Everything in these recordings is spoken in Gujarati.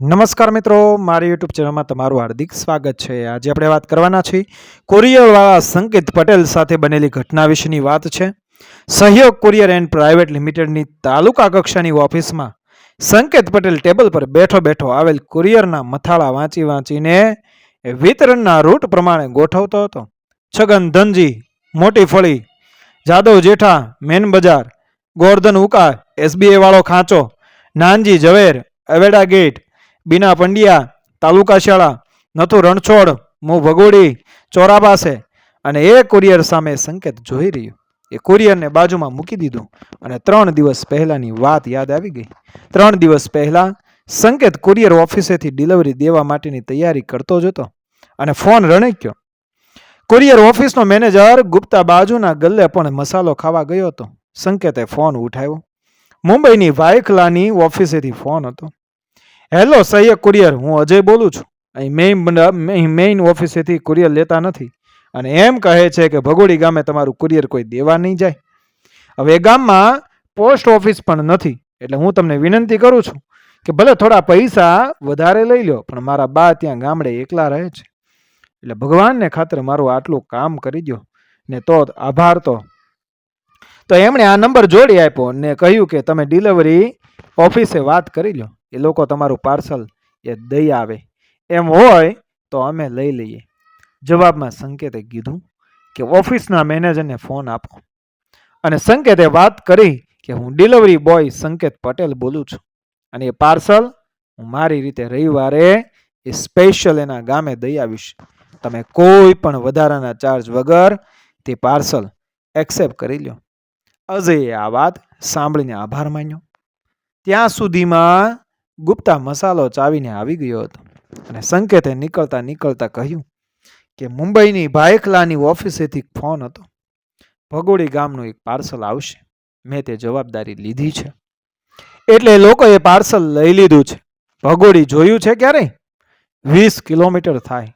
નમસ્કાર મિત્રો, મારી યુટ્યુબ ચેનલમાં તમારું હાર્દિક સ્વાગત છે. આજે આપણે વાત કરવાના છીએ કુરિયરવાળા સંકેત પટેલ સાથે બનેલી ઘટના વિશેની વાત છે. સહયોગ કુરિયર એન્ડ પ્રાઇવેટ લિમિટેડની તાલુકા કક્ષાની ઓફિસમાં સંકેત પટેલ ટેબલ પર બેઠો બેઠો આવેલ કુરિયરના મથાળા વાંચી વાંચીને વિતરણના રૂટ પ્રમાણે ગોઠવતો હતો. છગન ધનજી, મોટી ફળી, જાદવ જેઠા, મેન બજાર ગોર્ધન ઉકા, એસબીઆઈ વાળો ખાંચો, નાનજી ઝવેર, અવેડા ગેટ બીના પંડ્યા, તાલુકા શાળા, નથુ રણછોડ, મુ ભગોડી ચોરા પાસે અને એ કુરિયર સામે સંકેત જોઈ રહ્યું. એ કુરિયરને બાજુમાં મૂકી દીધું અને ત્રણ દિવસ પહેલાની વાત યાદ આવી ગઈ. ત્રણ દિવસ પહેલા સંકેત કુરિયર ઓફિસેથી ડિલિવરી દેવા માટેની તૈયારી કરતો જ હતો અને ફોન રણક્યો. કુરિયર ઓફિસનો મેનેજર ગુપ્તા બાજુના ગલ્લે પણ મસાલો ખાવા ગયો હતો. સંકેતે ફોન ઉઠાવ્યો. મુંબઈની વાયખલાની ઓફિસેથી ફોન હતો. હેલો સહ્ય કુરિયર હું અજય બોલું છું. અહીં મેઇન મેઇન ઓફિસેથી કુરિયર લેતા નથી. અને એમ કહે છે કે ભગોડી ગામે તમારું કુરિયર કોઈ દેવા નહીં જાય. હવે ગામમાં પોસ્ટ ઓફિસ પણ નથી. એટલે હું તમને વિનંતી કરું છું કે ભલે થોડા પૈસા વધારે લઈ લો, પણ મારા બા ત્યાં ગામડે એકલા રહે છે. એટલે ભગવાનને ખાતર મારું આટલું કામ કરી દો ને તો આભાર તો. તો એમણે આ નંબર જોડી આપ્યો ને કહ્યું કે તમે ડિલિવરી ઓફિસે વાત કરી લો. એ લોકો તમારું પાર્સલ એ દઈ આવે. એમ હોય તો અમે લઈ લઈએ. જવાબમાં સંકેતે કીધું કે ઓફિસના મેનેજરને ફોન આપો. અને સંકેતે વાત કરી કે હું ડિલિવરી બોય સંકેત પટેલ બોલું છું. અને એ પાર્સલ હું મારી રીતે રવિવારે એ સ્પેશિયલ એના ગામે દઈ આવીશ. તમે કોઈ પણ વધારાના ચાર્જ વગર તે પાર્સલ એક્સેપ્ટ કરી લો અજયે આ વાત સાંભળીને આભાર માન્યો. ત્યાં સુધીમાં ગુપ્તા મસાલો ચાવીને આવી ગયો હતો અને સંકેતે નીકળતા નીકળતા કહ્યું કે મુંબઈની ભાયખલાની ઓફિસેથી ફોન હતો. ભગોડી ગામનું એક પાર્સલ આવશે. મેં તે જવાબદારી લીધી છે. એટલે લોકોએ પાર્સલ લઈ લીધું છે. ભગોડી જોયું છે ક્યારે? વીસ કિલોમીટર થાય.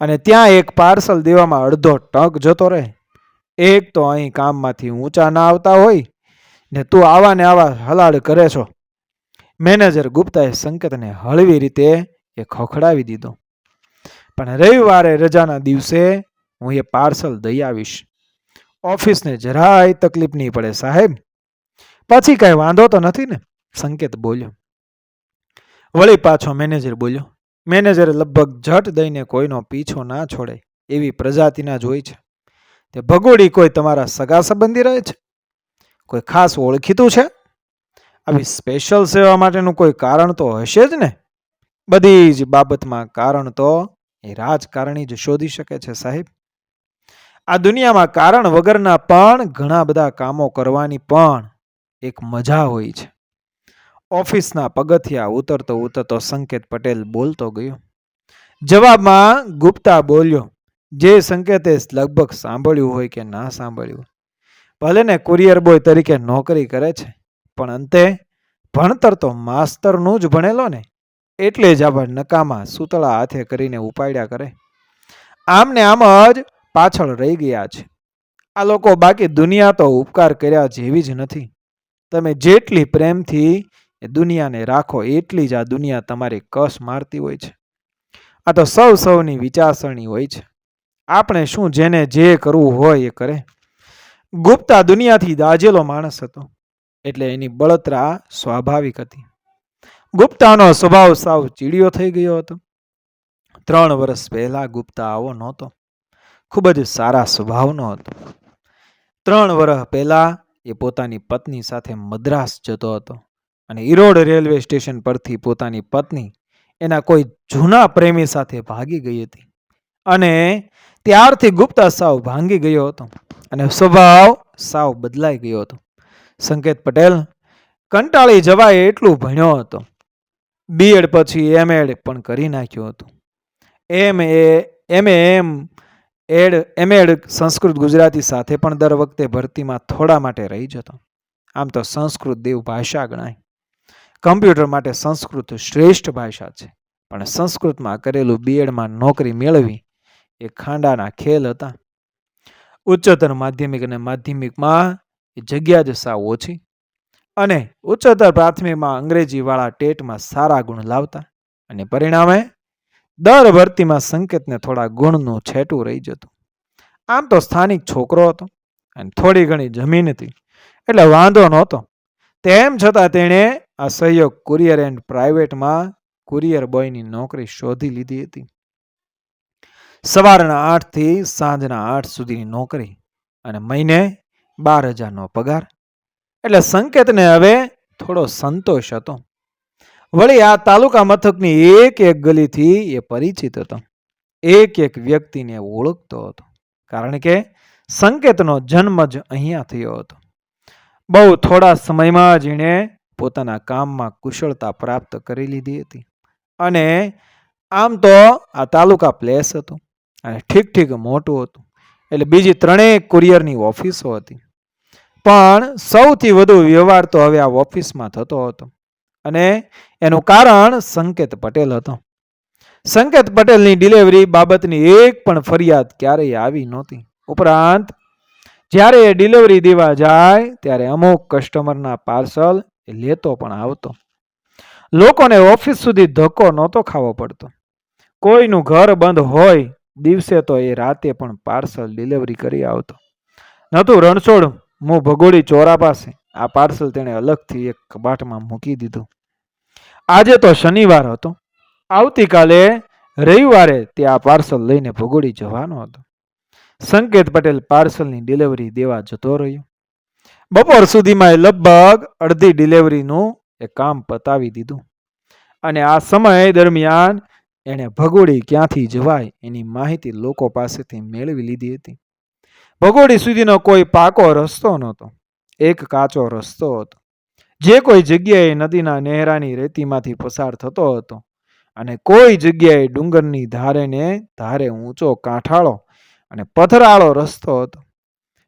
અને ત્યાં એક પાર્સલ દેવામાં અડધો ટક જતો રહે. એક તો અહીં કામમાંથી ઊંચા ના આવતા હોય ને તું આવા ને આવા હલાડ કરે છો. મેનેજર ગુપ્તાએ સંકેતને હળવી રીતે એ ખોખડાવી દીધો. પણ રવિવારે રજાના દિવસે હું એ પાર્સલ દઈ આવીશ. ઓફિસને જરાય તકલીફ નહીં પડે, સાહેબ. પછી કાંઈ વાંધો તો નથી ને? સંકેત બોલ્યો. વળી પાછો મેનેજર બોલ્યો. મેનેજરે લગભગ ઝટ દઈને કોઈનો પીછો ના છોડે, એવી પ્રજાતિના જ હોય છે. તે ભગોડી કોઈ તમારા સગા સંબંધી રહે છે? કોઈ ખાસ ઓળખીતું છે? આવી સ્પેશિયલ સેવા માટેનું કોઈ કારણ તો હશે જ ને? બધી જ બાબતમાં કારણ તો એ રાજકારણી જ શોધી શકે છે સાહેબ. આ દુનિયામાં કારણ વગરના પણ ઘણા બધા કામો કરવાની પણ એક મજા હોય છે. ઓફિસના પગથિયા ઉતરતો ઉતરતો સંકેત પટેલ બોલતો ગયો. જવાબમાં ગુપ્તા બોલ્યો, જે સંકેતે લગભગ સાંભળ્યું હોય કે ના સાંભળ્યું? ભલે ને કુરિયર બોય તરીકે નોકરી કરે છે. પણ અંતે ભણતર તો માસ્તરનું જ ભણેલો ને, એટલે જ આપણે નકામા સૂતળા હાથે કરીને ઉપાડ્યા કરે. આમ ને આમ જ પાછળ રહી ગયા છે. આ લોકો બાકી દુનિયા તો ઉપકાર કર્યા જેવી જ નથી. તમે જેટલી પ્રેમથી દુનિયાને રાખો એટલી જ આ દુનિયા તમારી કસ મારતી હોય છે. આ તો સૌ સૌની વિચારસરણી હોય છે. આપણે શું જેને જે કરવું હોય એ કરે. ગુપ્તા દુનિયાથી દાજેલો માણસ હતો. એટલે એની બળતરા સ્વાભાવિક હતી. ગુપ્તાનો સ્વભાવ સાવ ચીડિયો થઈ ગયો હતો. ત્રણ વર્ષ પહેલા ગુપ્તા આવો નહોતો. ખૂબ જ સારા સ્વભાવનો હતો. ત્રણ વર્ષ પહેલા એ પોતાની પત્ની સાથે મદ્રાસ જતો હતો અને ઈરોડ રેલવે સ્ટેશન પરથી પોતાની પત્ની એના કોઈ જૂના પ્રેમી સાથે ભાગી ગઈ હતી. અને ત્યારથી ગુપ્તા સાવ ભાંગી ગયો હતો અને સ્વભાવ સાવ બદલાઈ ગયો હતો. સંકેત પટેલ, કંટાળી જવાય એટલું ભણ્યો હતો. બીએડ પછી એમ એડ પણ કરી નાખ્યું હતું. M A M M Ed M Ed Sanskrit Gujarati સાથે પણ દર વખતે ભરતીમાં થોડા માટે રહી જતો. આમ તો સંસ્કૃત દેવ ભાષા ગણાય. કમ્પ્યુટર માટે સંસ્કૃત શ્રેષ્ઠ ભાષા છે. પણ સંસ્કૃતમાં કરેલું બીએડમાં નોકરી મેળવી એ ખાંડાના ખેલ હતા. ઉચ્ચતર માધ્યમિક અને માધ્યમિકમાં એ જગ્યા જ સાવ ઓછી અને ઉચ્ચતર પ્રાથમિકમાં અંગ્રેજીવાળા ટેટમાં સારા ગુણ લાવતા અને પરિણામે દર ભરતીમાં સંકેતને થોડા ગુણનું છેટું રહી જતું. આમ તો સ્થાનિક છોકરો હતો અને થોડી ઘણી જમીન હતી, એટલે વાંધો નહોતો. તેમ છતાં તેણે આ સહયોગ કુરિયર એન્ડ પ્રાઇવેટમાં કુરિયર બોયની નોકરી શોધી લીધી હતી. સવારના આઠથી સાંજના આઠ સુધીની નોકરી અને મહિને બાર હજારનો પગાર. એટલે સંકેતને હવે થોડો સંતોષ હતો. વળી આ તાલુકા મથકની એક એક ગલીથી એ પરિચિત હતો. એક એક વ્યક્તિને ઓળખતો હતો. કારણ કે સંકેતનો જન્મ જ અહીંયા થયો હતો. બહુ થોડા સમયમાં જ એણે પોતાના કામમાં કુશળતા પ્રાપ્ત કરી લીધી હતી. અને આમ તો આ તાલુકા પ્લેસ હતું. અને ઠીક ઠીક મોટું હતું. એટલે બીજી ત્રણેય કુરિયરની ઓફિસો હતી. પણ સૌથી વધુ વ્યવહાર તો હવે આ ઓફિસમાં થતો હતો અને એનું કારણ સંકેત પટેલ હતો. સંકેત પટેલની ડિલિવરી બાબતની એક પણ ફરિયાદ ક્યારેય આવી નહોતી. ઉપરાંત, જ્યારે એ ડિલિવરી દેવા જાય, ત્યારે અમુક કસ્ટમરના પાર્સલ એ લેતો પણ આવતો. લોકોને ઓફિસ સુધી ધક્કો નહોતો ખાવો પડતો. કોઈનું ઘર બંધ હોય, દિવસે તો એ રાતે પણ પાર્સલ ડિલિવરી કરી આવતો. નહોતું રણછોડ હું ભગોડી ચોરા પાસે. આ પાર્સલ તેણે અલગથી એક કબાટમાં મૂકી દીધું. આજે તો શનિવાર હતો. આવતીકાલે રવિવારે તે આ પાર્સલ લઈને ભગોડી જવાનો હતો. સંકેત પટેલ પાર્સલની ડિલિવરી દેવા જતો રહ્યો. બપોર સુધીમાં એ લગભગ અડધી ડિલિવરીનું એ કામ પતાવી દીધું. અને આ સમય દરમિયાન એણે ભગોડી ક્યાંથી જવાય એની માહિતી લોકો પાસેથી મેળવી લીધી હતી. ભગોડી સુધીનો કોઈ પાકો રસ્તો નહોતો, એક કાચો રસ્તો હતો. જે કોઈ જગ્યાએ નદીના નહેરાની રેતીમાંથી પસાર થતો હતો અને કોઈ જગ્યાએ ડુંગરની ધારેને ધારે ઊંચો કાંઠાળો અને પથરાળો રસ્તો હતો.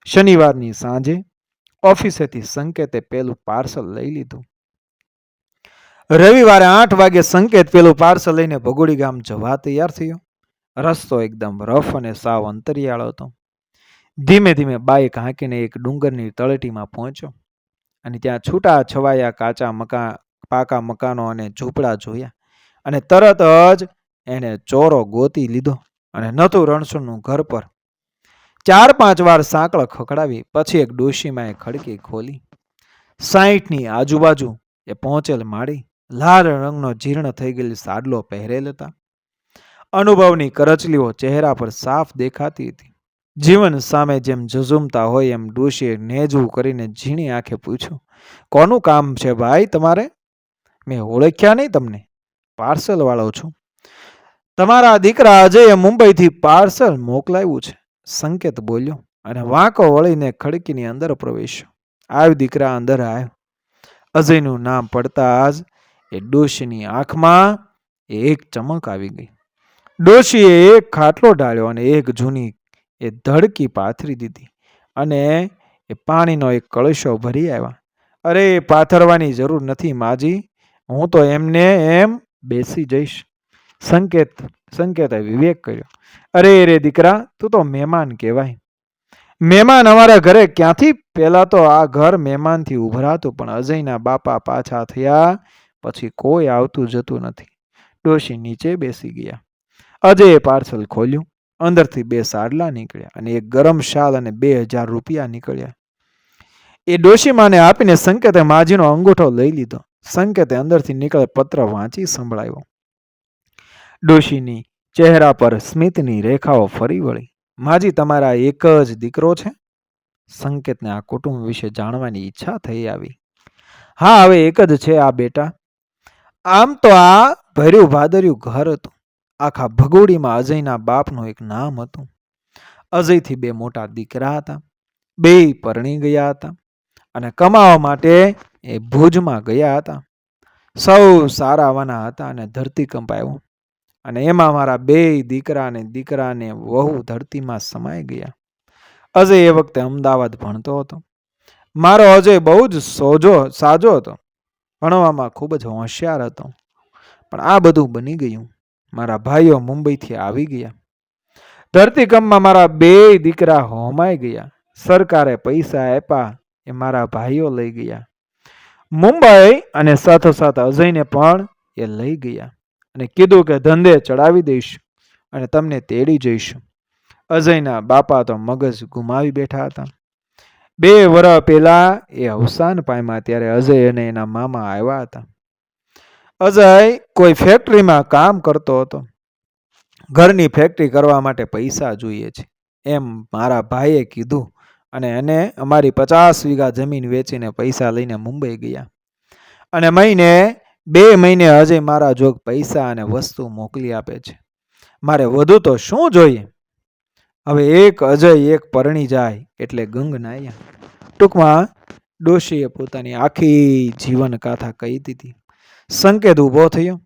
શનિવારની સાંજે ઓફિસેથી સંકેતે પેલું પાર્સલ લઈ લીધું. રવિવારે આઠ વાગે સંકેત પેલું પાર્સલ લઈને ભગોડી ગામ જવા તૈયાર થયો. રસ્તો એકદમ રફ અને સાવ અંતરિયાળ હતો. ધીમે ધીમે બાઇક હાંકીને એક ડુંગરની તળેટીમાં પહોંચ્યો અને ત્યાં છૂટા છવાયા કાચા મકા, પાકા મકાનો અને ઝૂંપડા જોયા અને તરત જ એણે ચોરો ગોતી લીધો અને નતું રણછોડનું ઘર પર. ચાર પાંચ વાર સાંકળ ખખડાવી પછી એક ડોશીમાં એ ખડકી ખોલી. સાહીઠની આજુબાજુ એ પહોંચેલ માળી લાલ રંગનો જીર્ણ થઈ ગયેલી સાડલો પહેરેલ હતા. અનુભવની કરચલીઓ ચહેરા પર સાફ દેખાતી હતી. જીવન સામે જેમ ઝઝુમતા હોય, એમ ડોશીએ નેજવું કરીને ઝીણી આંખે પૂછ્યું, કોનું કામ છે ભાઈ તમારે? મેં ઓળખ્યા નહીં તમને. પાર્સલ વાળો છું. તમારા દીકરા અજયે મુંબઈથી પાર્સલ મોકલાવ્યું છે. સંકેત બોલ્યો અને વાંકો વળીને ખડકીની અંદર પ્રવેશ્યો. આવ દીકરા અંદર આવ્યો અજયનું નામ પડતા જ એ ડોશીની આંખમાં એક ચમક આવી ગઈ. ડોશીએ એક ખાટલો ઢાળ્યો અને એક જૂની એ ધડકી પાથરી દીધી અને એ પાણીનો એક કળશો ભરી આવ્યા. અરે, પાથરવાની જરૂર નથી માજી. હું તો એમને એમ બેસી જઈશ. સંકેત, સંકેતે વિવેક કર્યો. અરે, રે દીકરા, તું તો મહેમાન કહેવાય. મહેમાન અમારા ઘરે ક્યાંથી? પહેલાં તો આ ઘર મહેમાનથી ઉભરાતું, પણ અજયના બાપા પાછા થયા પછી કોઈ આવતું જતું નથી. ડોશી નીચે બેસી ગયા. અજયે પાર્સલ ખોલ્યું. અંદરથી બે સાડલા નીકળ્યા અને એક ગરમ શાલ અને બે હજાર રૂપિયા નીકળ્યા. એ ડોશીમાને આપીને સંકેતે માજીનો અંગૂઠો લઈ લીધો. સંકેતે અંદરથી નીકળે પત્ર વાંચી સંભળાયો. ડોશીની ચહેરા પર સ્મિતની રેખાઓ ફરી વળી. માજી, તમારા એક જ દીકરો છે? સંકેતને આ કુટુંબ વિશે જાણવાની ઈચ્છા થઈ આવી. હા, હવે એક જ છે આ બેટા. આમ તો આ ભર્યું ભાદર્યું ઘર હતું. આખા ભગોડીમાં અજયના બાપનું એક નામ હતું. અજયથી બે મોટા દીકરા હતા. બે પરણી ગયા હતા અને કમાવા માટે એ ભુજમાં ગયા હતા. સૌ સારાવાના હતા અને ધરતીકંપ આવ્યો અને એમાં મારા બે દીકરા અને દીકરાને વહુ ધરતીમાં સમાઈ ગયા. અજય એ વખતે અમદાવાદ ભણતો હતો. મારો અજય બહુ જ સોજો, સાજો હતો. ભણવામાં ખૂબ જ હોશિયાર હતો. પણ આ બધું બની ગયું. મારા ભાઈઓ મુંબઈથી આવી ગયા. ધરતીકંપમાં મારા બે દીકરા હોમાઈ ગયા. સરકારે પૈસા આપ્યા એ મારા ભાઈઓ લઈ ગયા. મુંબઈ અને સાથોસાથ અજયને પણ એ લઈ ગયા અને કીધું કે ધંધે ચડાવી દઈશ અને તમને તેડી જઈશું. અજયના બાપા તો મગજ ગુમાવી બેઠા હતા. બે વર્ષ પહેલા એ અવસાન પામ્યા ત્યારે અજય અને એના મામા આવ્યા હતા. અજય કોઈ ફેક્ટરીમાં કામ કરતો હતો. ઘરની ફેક્ટરી કરવા માટે પૈસા જોઈએ છે. એમ મારા ભાઈએ કીધું અને એને અમારી પચાસ વીઘા જમીન વેચીને પૈસા લઈને મુંબઈ ગયા. અને મહિને, બે મહિને અજય મારા જોગ પૈસા અને વસ્તુ મોકલી આપે છે. મારે વધુ તો શું જોઈએ? હવે એક અજય એક પરણી જાય એટલે ગંગ નાયા. ટૂંકમાં ડોશીએ પોતાની આખી જીવન ગાથા કહી દીધી. સંકેત ઊભો થયો.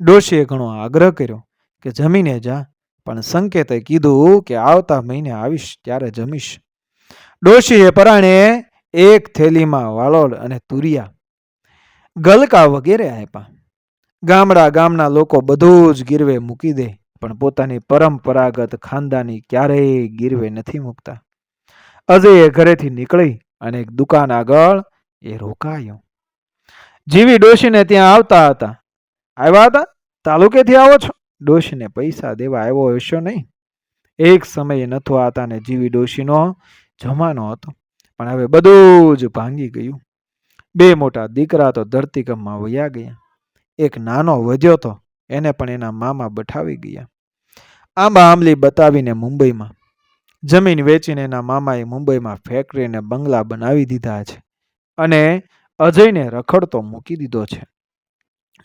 ડોશીએ ઘણો આગ્રહ કર્યો કે જમીને જા, પણ સંકેતે કીધું કે આવતા મહિને આવીશ, ત્યારે જમીશ. ડોશીએ પરાણે એક થેલીમાં વાલોડ અને તુરિયા, ગલકા વગેરે આપ્યા. ગામડા ગામના લોકો બધું જ ગીરવે મૂકી દે, પણ પોતાની પરંપરાગત ખાનદાની ક્યારેય ગીરવે નથી મૂકતા. અજયે ઘરેથી નીકળી અને એક દુકાન આગળ એ રોકાયો. જીવી ડોશીને ત્યાં આવતા હતા. આવ્યા હતા? તાલુકેથી આવો છો? ડોશીને પૈસા દેવા આવ્યો હશો નહીં? એક સમયે નથો હતા ને જીવી ડોશીનો જમાનો હતો. પણ હવે બધું જ ભાંગી ગયું. બે મોટા દીકરા તો ધરતીકંપમાં વયા ગયા. એક નાનો વધ્યો તો એને પણ એના મામા બઠાવી ગયા. આંબા આંબલી બતાવીને મુંબઈમાં. જમીન વેચીને એના મામાએ મુંબઈમાં ફેક્ટરી અને બંગલા બનાવી દીધા છે. અને અજયને રખડતો મૂકી દીધો છે.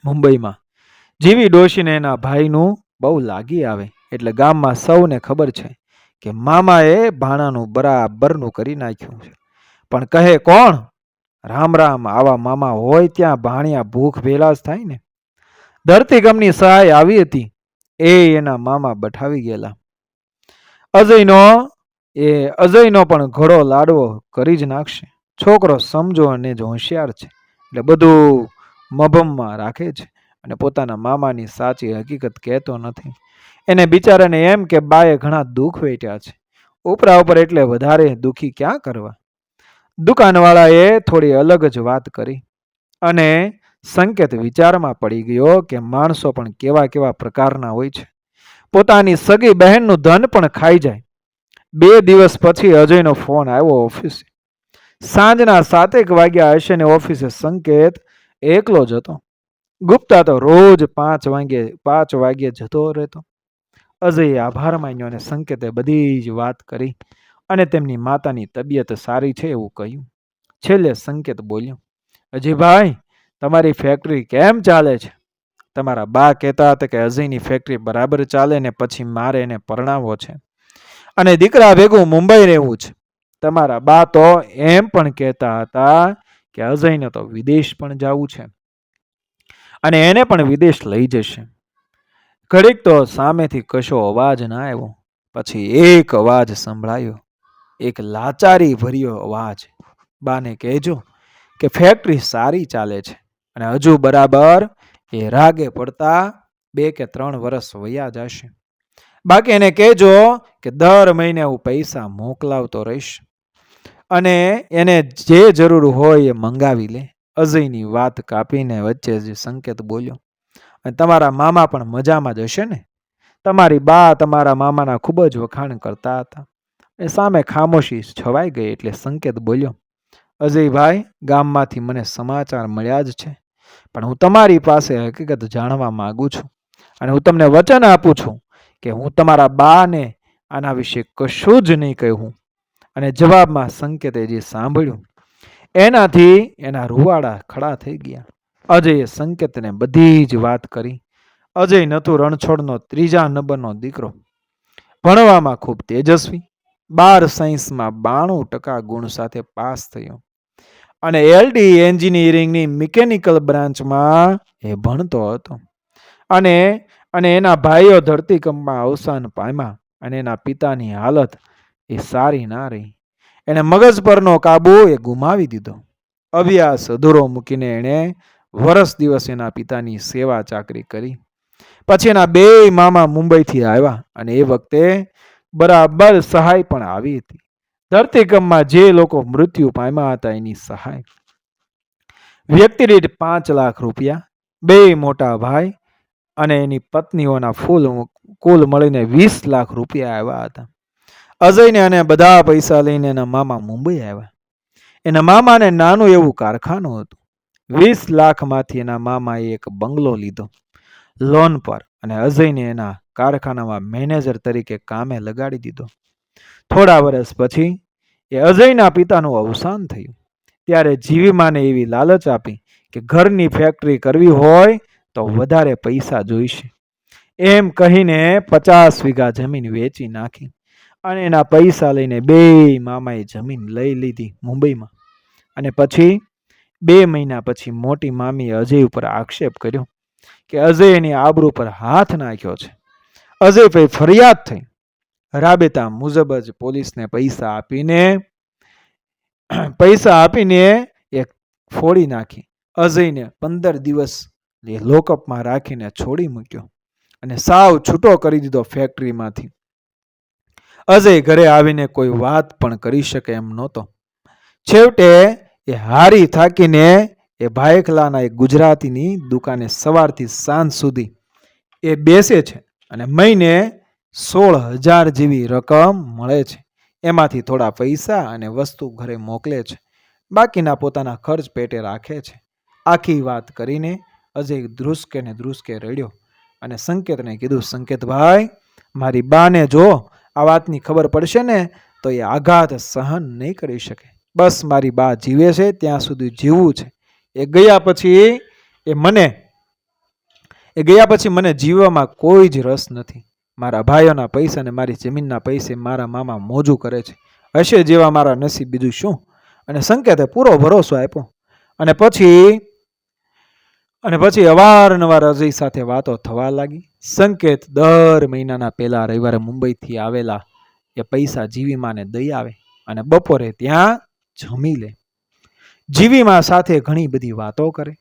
મુંબઈમાં જીવી ડોશીને એના ભાઈનું બહુ લાગી આવે, એટલે ગામમાં સૌને ખબર છે કે મામાએ ભાણાનું બરાબરનું કરી નાખ્યું છે. પણ કહે કોણ? રામ રામ, આવા મામા હોય ત્યાં ભાણિયા ભૂખ ભેલા જ થાય ને? ધરતીકમની સહાય આવી હતી, એ એના મામા બઠાવી ગયેલા. અજયનો એ અજયનો પણ ઘોડો લાડવો કરી જ નાખશે. છોકરો સમજો અને જ હોશિયાર છે. એટલે બધું મભમમાં રાખે છે અને પોતાના મામાની સાચી હકીકત કહેતો નથી. એને બિચારાને એમ કે બાએ ઘણા દુઃખ વેટ્યા છે. ઉપરા ઉપર એટલે વધારે દુઃખી ક્યાં કરવા? દુકાનવાળાએ થોડી અલગ જ વાત કરી અને સંકેત વિચારમાં પડી ગયો કે માણસો પણ કેવા કેવા પ્રકારના હોય છે. પોતાની સગી બહેનનું ધન પણ ખાઈ જાય. બે દિવસ પછી અજયનો ફોન આવ્યો ઓફિસે. સાંજના સાતેક વાગ્યા હશે ઓફિસે સંકેત એકલો જ હતો. ગુપ્તા તો રોજ પાંચ વાગ્યે પાંચ વાગ્યે જતો રહેતો. અજયે આભાર માન્યો અને સંકેતે બધી જ વાત કરી અને તેમની માતાની તબિયત સારી છે એવું કહ્યું. છેલ્લે સંકેત બોલ્યો અજયભાઈ તમારી ફેક્ટરી કેમ ચાલે છે? તમારા બા કહેતા હતા કે અજયની ફેક્ટરી બરાબર ચાલે ને પછી મારે એને પરણાવવો છે. અને દીકરા ભેગું મુંબઈ રહેવું છે. તમારા બા તો એમ પણ કહેતા હતા કે અજયને તો વિદેશ પણ જવું છે અને એને પણ વિદેશ લઈ જશે. ઘડીક તો સામેથી કશો અવાજ ના આવ્યો, પછી એક અવાજ સંભળાયો, એક લાચારી ભર્યો અવાજ. બાને કહેજો કે ફેક્ટરી સારી ચાલે છે અને હજુ બરાબર એ રાગે પડતા બે કે ત્રણ વર્ષ વયા જશે. બાકી એને કહેજો કે દર મહિને હું પૈસા મોકલાવતો રહીશ. અને એને જે જરૂર હોય એ મંગાવી લે. અજયની વાત કાપીને વચ્ચે જ સંકેત બોલ્યો, અને તમારા મામા પણ મજામાં જ હશે ને? તમારી બા તમારા મામાના ખૂબ જ વખાણ કરતા હતા. એ સામે ખામોશી છવાઈ ગઈ એટલે સંકેત બોલ્યો, અજયભાઈ, ગામમાંથી મને સમાચાર મળ્યા જ છે, પણ હું તમારી પાસે હકીકત જાણવા માગું છું અને હું તમને વચન આપું છું કે હું તમારા બાને આના વિશે કશું જ નહીં કહું. અને જવાબમાં સંકેતે જે સાંભળ્યું, એનાથી એના રૂવાડા ખડા થઈ ગયા. અજયે સંકેતને બધી જ વાત કરી. અજય નતું રણછોડનો ત્રીજા નંબરનો દીકરો. ભણવામાં ખૂબ તેજસ્વી. બાર સાયન્સમાં બાણું ટકા ગુણ સાથે પાસ થયો. અને એલડી એન્જિનિયરિંગની મિકેનિકલ બ્રાન્ચમાં એ ભણતો હતો. અને અને એના ભાઈઓ ધરતીકંપમાં અવસાન પામ્યા અને એના પિતાની હાલત એ સારી ના રહી. એણે મગજ પરનો કાબુ એ ગુમાવી દીધો. અભ્યાસ અધૂરો મૂકીને એણે વરસ દિવસ એના પિતાની સેવા ચાકરી કરી. પછી એના બે મામા મુંબઈથી આવ્યા અને એ વખતે બરાબર સહાય પણ આવી હતી. ધરતીકંપમાં જે લોકો મૃત્યુ પામ્યા હતા એની સહાય. વ્યક્તિ દીઠ પાંચ લાખ રૂપિયા, બે મોટા ભાઈ અને એની પત્નીઓના ફૂલ કુલ મળીને વીસ લાખ રૂપિયા આવ્યા હતા. અજયને અને બધા પૈસા લઈને એના મામા મુંબઈ આવ્યા. એના મામાને નાનું એવું કારખાનું હતું. વીસ લાખમાંથી એના મામાએ એક બંગલો લીધો. લોન પર અને અજયને એના કારખાનામાં મેનેજર તરીકે કામે લગાડી દીધો. થોડા વર્ષ પછી એ અજયના પિતાનું અવસાન થયું. ત્યારે જીવીમાને એવી લાલચ આપી કે ઘરની ફેક્ટરી કરવી હોય તો વધારે પૈસા જોઈશે. એમ કહીને પચાસ વીઘા જમીન વેચી નાખી. અને એના પૈસા લઈને બે મામાએ જમીન લઈ લીધી મુંબઈમાં. અને પછી બે મહિના પછી મોટી મામીએ અજય ઉપર આક્ષેપ કર્યો કે અજય એની આબરૂ પર હાથ નાખ્યો છે. અજય ભાઈ ફરિયાદ થઈ. રાબેતા મુજબ જ પોલીસને પૈસા આપીને પૈસા આપીને એક ફોડી નાખી. અજયને પંદર દિવસ લોકઅપમાં રાખીને છોડી મૂક્યો અને સાવ છૂટો કરી દીધો ફેક્ટરીમાંથી અજય ઘરે આવીને કોઈ વાત પણ કરી શકે એમ નહોતો. છેવટે એ હારી થાકીને એ ભાયખલાના એક ગુજરાતીની દુકાને સવારથી સાંજ સુધી એ બેસે છે અને મહિને સોળ હજાર જેવી રકમ મળે છે. એમાંથી થોડા પૈસા અને વસ્તુ ઘરે મોકલે છે. બાકીના પોતાના ખર્ચ પેટે રાખે છે. આખી વાત કરીને અજય ધ્રુસકે ને ધ્રુસકે રડ્યો અને સંકેતને કીધું, સંકેતભાઈ, મારી બાને જો આ વાતની ખબર પડશે ને, તો એ આઘાત સહન નહીં કરી શકે. બસ મારી બા જીવે છે, ત્યાં સુધી જીવવું છે. એ ગયા પછી એ મને, એ ગયા પછી મને જીવવામાં કોઈ જ રસ નથી. મારા ભાઈઓના પૈસા અને મારી જમીનના પૈસે મારા મામા મોજું કરે છે. હશે જેવા મારા નસીબ બીજું શું? અને સંકેતે પૂરો ભરોસો આપ્યો. અને પછી અને પછી અવારનવાર અજય સાથે વાતો થવા લાગી. સંકેત દર મહિનાના પહેલા રવિવારે મુંબઈથી આવેલા એ પૈસા જીવીમાને દઈ આવે અને બપોરે ત્યાં જમી લે. જીવીમાં સાથે ઘણી બધી વાતો કરે.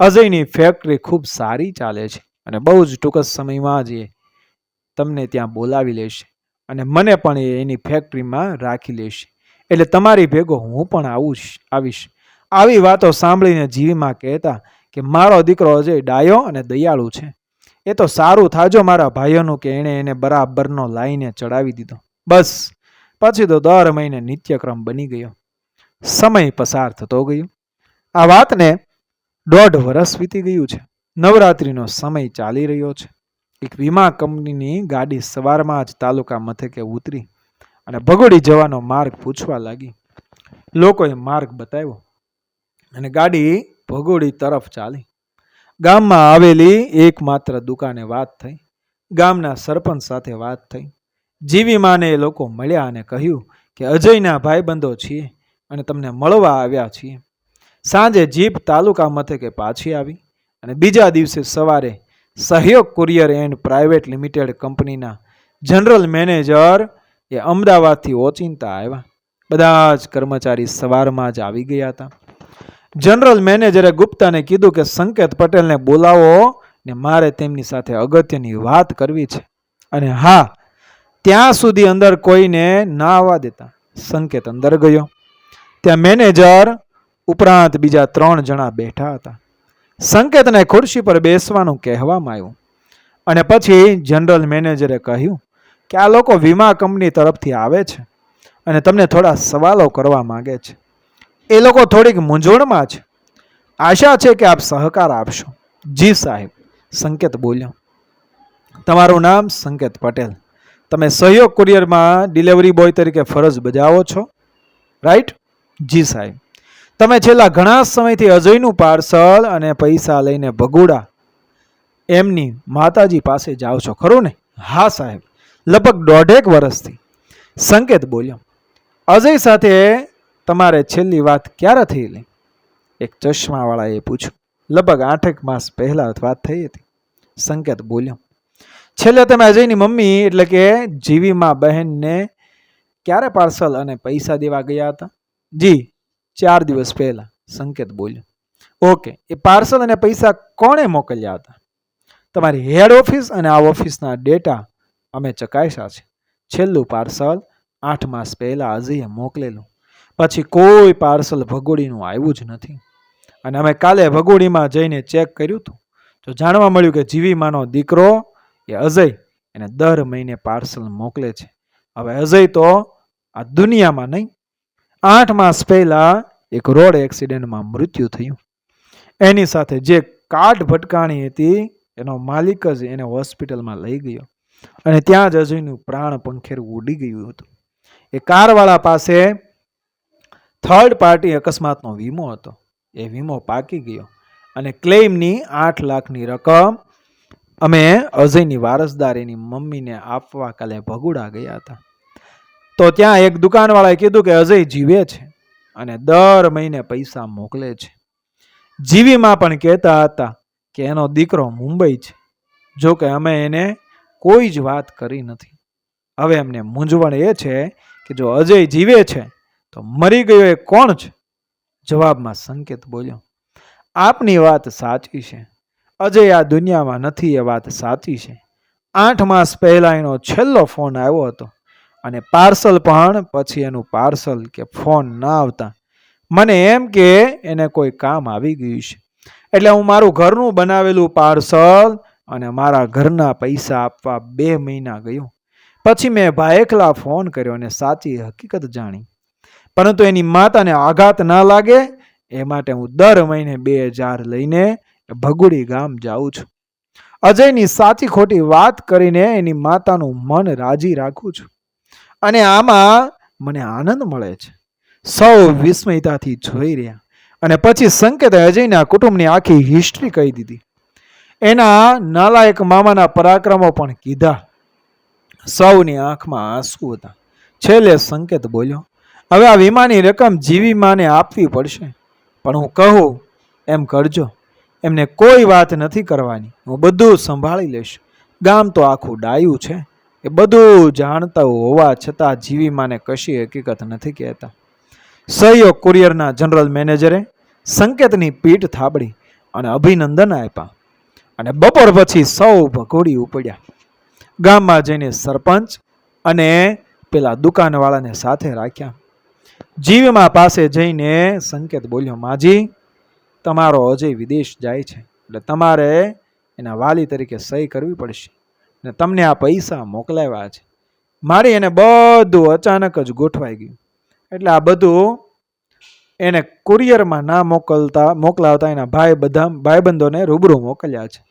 અજયની ફેક્ટરી ખૂબ સારી ચાલે છે અને બહુ જ ટૂંક સમયમાં જ એ તમને ત્યાં બોલાવી લેશે અને મને પણ એ એની ફેક્ટરીમાં રાખી લેશે. એટલે તમારી ભેગો હું પણ આવું આવીશ. આવી વાતો સાંભળીને જીવીમાં કહેતા કે મારો દીકરો અજય ડાયો અને દયાળુ છે. એ તો સારું થાજો મારા ભાઈઓનું કે એણે એને બરાબરનો લાઈને ચડાવી દીધો. બસ. પછી તો દર મહિને નિત્યક્રમ બની ગયો. સમય પસાર થતો ગયો. આ વાતને દોઢ વર્ષ વીતી ગયું છે. નવરાત્રિનો સમય ચાલી રહ્યો છે. એક વીમા કંપનીની ગાડી સવારમાં જ તાલુકા મથકે ઉતરી અને ભગોડી જવાનો માર્ગ પૂછવા લાગી. લોકોએ માર્ગ બતાવ્યો અને ગાડી ભગોડી તરફ ચાલી. ગામમાં આવેલી એકમાત્ર દુકાને વાત થઈ. ગામના સરપંચ સાથે વાત થઈ. જીવી માને એ લોકો મળ્યા અને કહ્યું કે, અજયના ભાઈબંધો છીએ અને તમને મળવા આવ્યા છીએ. સાંજે જીપ તાલુકા મથકે પાછી આવી અને બીજા દિવસે સવારે Sahyog courier and private limited કંપનીના જનરલ મેનેજર એ અમદાવાદથી ઓચિંતા આવ્યા. બધા જ કર્મચારી સવારમાં જ આવી ગયા હતા. જનરલ મેનેજરે ગુપ્તાને કીધું કે, સંકેત પટેલને બોલાવો ને મારે તેમની સાથે અગત્યની વાત કરવી છે. અને હા, ત્યાં સુધી અંદર કોઈને ના આવવા દેતા. સંકેત અંદર ગયો. ત્યાં મેનેજર ઉપરાંત બીજા ત્રણ જણા બેઠા હતા. સંકેતને ખુરશી પર બેસવાનું કહેવામાં આવ્યું. અને પછી જનરલ મેનેજરે કહ્યું કે, આ લોકો વીમા કંપની તરફથી આવે છે અને તમને થોડા સવાલો કરવા માગે છે. એ લોકો થોડીક મૂંઝવણમાં છે. આશા છે કે આપ સહકાર આપશો. જી સાહેબ, સંકેત બોલ્યો. તમારું નામ સંકેત પટેલ. તમે સહયોગ કુરિયરમાં ડિલિવરી બોય તરીકે ફરજ બજાવો છો. રાઈટ? જી સાહેબ. તમે છેલ્લા ઘણા સમયથી અજયનું પાર્સલ અને પૈસા લઈને ભગુડા એમની માતાજી પાસે જાઓ છો, ખરું ને? હા સાહેબ. લગભગ દોઢેક વર્ષથી. સંકેત બોલ્યો. અજય સાથે તમારે છેલ્લી વાત ક્યારે થયેલી એક ચશ્માવાળાએ પૂછ્યું. લગભગ આઠેક માસ પહેલા વાત થઈ હતી. સંકેત બોલ્યો, છેલ્લે તમે અજયની મમ્મી એટલે કે જીવીમાં બહેનને ક્યારે પાર્સલ અને પૈસા દેવા ગયા હતા? જી, ચાર દિવસ પહેલા. સંકેત બોલ્યો, ઓકે, એ પાર્સલ અને પૈસા કોણે મોકલ્યા હતા? તમારી હેડ ઓફિસ અને આ ઓફિસના ડેટા અમે ચકાસ્યા છે. છેલ્લું પાર્સલ આઠ માસ પહેલાં અજયે મોકલેલું. પછી કોઈ પાર્સલ ભગોડીનું આવ્યું જ નથી. અને અમે કાલે ભગોડીમાં જઈને ચેક કર્યું હતું. તો જાણવા મળ્યું કે જીવીમાનો દીકરો એ અજય એને દર મહિને પાર્સલ મોકલે છે. હવે અજય તો આ દુનિયામાં નહીં. આઠ માસ પહેલા એક રોડ એક્સિડન્ટમાં મૃત્યુ થયું. એની સાથે જે કાટ ભટકાણી હતી, એનો માલિક જ એને હોસ્પિટલમાં લઈ ગયો. અને ત્યાં જ અજયનું પ્રાણ પંખેરું ઉડી ગયું હતું. એ કારવાળા પાસે થર્ડ પાર્ટી અકસ્માતનો વીમો હતો. એ વીમો પાકી ગયો અને ક્લેમની આઠ લાખની રકમ અમે અજયની વારસદાર એની મમ્મીને આપવા કાલે ભગુડા ગયા હતા. તો ત્યાં એક દુકાનવાળાએ કીધું કે અજય જીવે છે અને દર મહિને પૈસા મોકલે છે. જીવીમાં પણ કહેતા હતા કે એનો દીકરો મુંબઈ છે. જો કે અમે એને કોઈ જ વાત કરી નથી. હવે એમને મૂંઝવણ એ છે કે જો અજય જીવે છે તો મરી ગયો એ કોણ છે? જવાબમાં સંકેત બોલ્યો, આપની વાત સાચી છે. અજય આ દુનિયામાં નથી એ વાત સાચી છે. આઠ માસ પહેલા એનો છેલ્લો ફોન આવ્યો હતો અને પાર્સલ પણ પછી એનું પાર્સલ કે ફોન ના આવતા. મને એમ કે એને કોઈ કામ આવી ગયું છે. એટલે હું મારું ઘરનું બનાવેલું પાર્સલ અને મારા ઘરના પૈસા આપવા બે મહિના ગયો. પછી મેં ભાયખલા ફોન કર્યો અને સાચી હકીકત જાણી. પરંતુ એની માતાને આઘાત ના લાગે, એ માટે હું દર મહિને બે હજાર લઈને ભગુડી ગામ જાઉં છું. અજયની સાચી ખોટી વાત કરીને એની માતાનું મન રાજી રાખું છું. અને આમાં મને આનંદ મળે છે. સૌ વિસ્મયતાથી જોઈ રહ્યા. અને પછી સંકેતે અજયના કુટુંબની આખી હિસ્ટ્રી કહી દીધી. એના નાલાયક મામાના પરાક્રમો પણ કીધા. સૌની આંખમાં આંસુ હતા. છેલ્લે સંકેત બોલ્યો હવે આ વીમાની રકમ જીવી માને આપવી પડશે. પણ હું કહું, એમ કરજો. એમને કોઈ વાત નથી કરવાની. હું બધું સંભાળી લઈશ. ગામ તો આખું ડાયું છે. એ બધું જાણતા હોવા છતાં જીવી માને કશી હકીકત નથી કહેતા. સહયોગ કુરિયરના જનરલ મેનેજરે સંકેતની પીઠ થાબડી અને અભિનંદન આપ્યા. અને બપોર પછી સૌ ભગોડી ઉપડ્યા. ગામમાં જઈને સરપંચ અને પેલા દુકાનવાળાને સાથે રાખ્યા. જીવમાં પાસે જઈને સંકેત બોલ્યો, માજી, તમારો અજય વિદેશ જાય છે. એટલે તમારે એના વાલી તરીકે સહી કરવી પડશે. ને તમને આ પૈસા મોકલાવ્યા છે. મારી એને બધું અચાનક જ ગોઠવાઈ ગયું. એટલે આ બધું એને કુરિયરમાં ના મોકલતા, મોકલાવતા એના ભાઈ બધા, ભાઈબંધોને રૂબરૂ મોકલ્યા છે.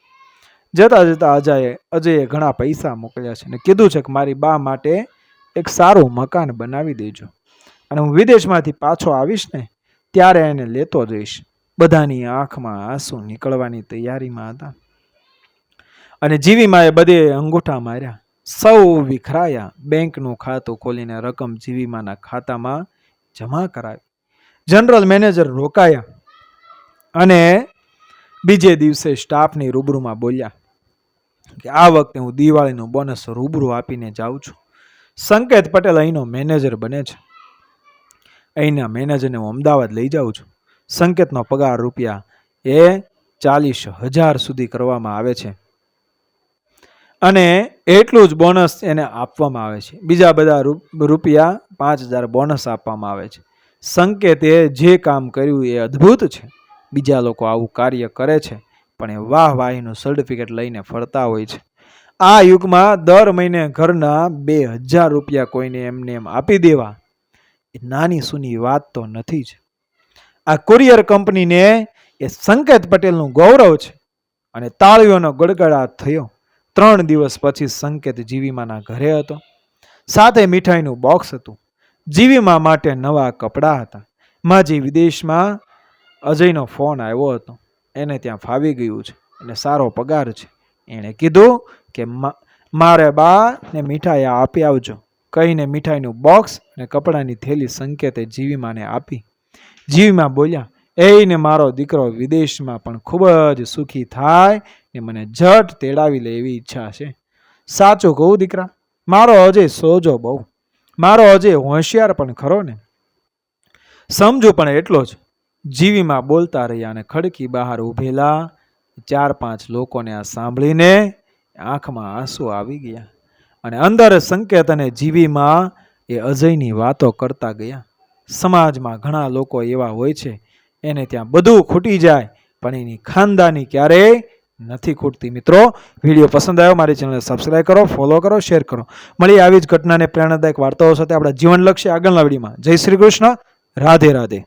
જતા જતા અજયે અજયે ઘણા પૈસા મોકલ્યા છે. અને કીધું છે કે મારી બા માટે એક સારું મકાન બનાવી દેજો. અને હું વિદેશમાંથી પાછો આવીશ ને ત્યારે એને લેતો જઈશ. બધાની આંખમાં આંસુ નીકળવાની તૈયારીમાં હતા. અને જીવીમાએ બધે અંગૂઠા માર્યા. સૌ વિખરાયા. બેંકનું ખાતું ખોલીને રકમ જીવીમાના ખાતામાં જમા કરાવી. જનરલ મેનેજર રોકાયા અને બીજે દિવસે સ્ટાફની રૂબરૂમાં બોલ્યા કે આ વખતે હું દિવાળીનું બોનસ રૂબરૂ આપીને જાઉં છું. સંકેત પટેલ અહીંનો મેનેજર બને છે. અહીંના મેનેજરને હું અમદાવાદ લઈ જાઉં છું. સંકેતનો પગાર રૂપિયા એ ચાલીસ હજાર સુધી કરવામાં આવે છે. અને એટલું જ બોનસ એને આપવામાં આવે છે. બીજા બધા રૂપિયા પાંચ હજાર બોનસ આપવામાં આવે છે. સંકેતે જે કામ કર્યું એ અદ્ભુત છે. બીજા લોકો આવું કાર્ય કરે છે, પણ એ વાહ વાહીનું સર્ટિફિકેટ લઈને ફરતા હોય છે. આ યુગમાં દર મહિને ઘરના બે હજાર રૂપિયા કોઈને એમને એમ આપી દેવા એ નાની સૂની વાત તો નથી જ. આ કુરિયર કંપનીને એ સંકેત પટેલનું ગૌરવ છે અને તાળીઓનો ગડગડાટ થયો. ત્રણ દિવસ પછી સંકેત જીવીમાના ઘરે હતો. સાથે મીઠાઈનું બોક્સ હતું. જીવીમા માટે નવા કપડાં હતા. માજી વિદેશમાં અજયનો ફોન આવ્યો હતો. એને ત્યાં ફાવી ગયું છે અને સારો પગાર છે. એણે કીધું કે મારે બા ને મીઠાઈ આપી આવજો. કહીને મીઠાઈનું બોક્સ અને કપડાની થેલી સંકેતે જીવીમાને આપી. જીવીમાં બોલ્યા એને મારો દીકરો વિદેશમાં પણ ખૂબ જ સુખી થાય ને મને ઝટ તેડાવી લે એવી ઈચ્છા છે. સાચું કહું દીકરા, મારો અજય સોજો બહુ. મારો અજય હોશિયાર પણ ખરો ને. સમજુ પણ એટલો જ. જીવીમાં બોલતા રહ્યા અને ખડકી બહાર ઊભેલા ચાર પાંચ લોકોને આ સાંભળીને આંખમાં આંસુ આવી ગયા. અને અંદર સંકેત અને જીવીમાં એ અજયની વાતો કરતા ગયા. સમાજમાં ઘણા લોકો એવા હોય છે, એને ત્યાં બધું ખૂટી જાય, પણ એની ખાનદાની ક્યારેય નથી ખૂટતી. મિત્રો, વીડિયો પસંદ આવ્યો, મારી ચેનલને સબસ્ક્રાઈબ કરો ફોલો કરો શેર કરો. મળી આવી જ ઘટનાને પ્રેરણાદાયક વાર્તાઓ સાથે આપણા જીવનલક્ષી આગળના વિડીયોમાં. જય શ્રી કૃષ્ણ, રાધે રાધે.